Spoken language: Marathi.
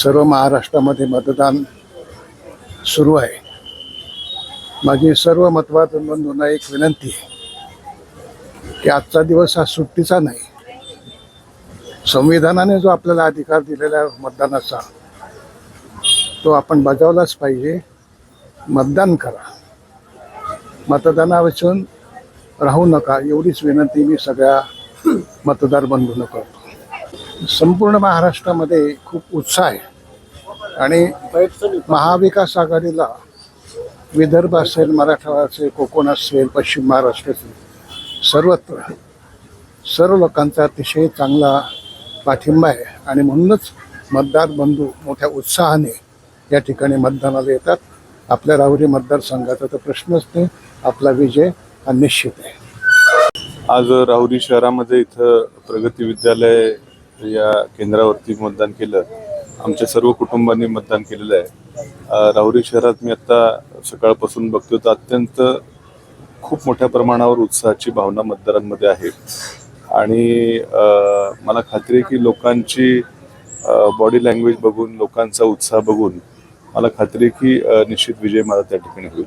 सर्व महाराष्ट्रामध्ये मतदान सुरू आहे. माझी सर्व मतदारबंधूंना एक विनंती आहे की आजचा दिवस हा सुट्टीचा नाही. संविधानाने जो आपल्याला अधिकार दिलेला आहे मतदानाचा तो आपण बजावलाच पाहिजे. मतदान करा. मतदानावाचून राहू नका एवढीच विनंती मी सगळ्या मतदार बंधूंना करतो. संपूर्ण महाराष्ट्रामध्ये खूप उत्साह आहे. आणि महाविकास आघाडीला विदर्भ असेल मराठवाडा असेल कोकण असेल पश्चिम महाराष्ट्र असेल सर्वत्र सर्व लोकांचा अतिशय चांगला पाठिंबा आहे. आणि म्हणूनच मतदार बंधू मोठ्या उत्साहाने या ठिकाणी मतदानाला येतात. आपल्या राहुरी मतदारसंघाचा तर प्रश्नच नाही. आपला विजय हा निश्चित आहे. आज राहुरी शहरामध्ये इथं प्रगती विद्यालय या केंद्रावरती मतदान केलं. आमच्या सर्व कुटुंबांनी मतदान केलेलं आहे. राहुरी शहरात मी आत्ता सकाळपासून बघतो तर अत्यंत खूप मोठ्या प्रमाणावर उत्साहाची भावना मतदारांमध्ये आहे. आणि मला खात्री आहे की लोकांची बॉडी लँग्वेज बघून लोकांचा उत्साह बघून मला खात्री आहे की निश्चित विजय मला त्या ठिकाणी होईल.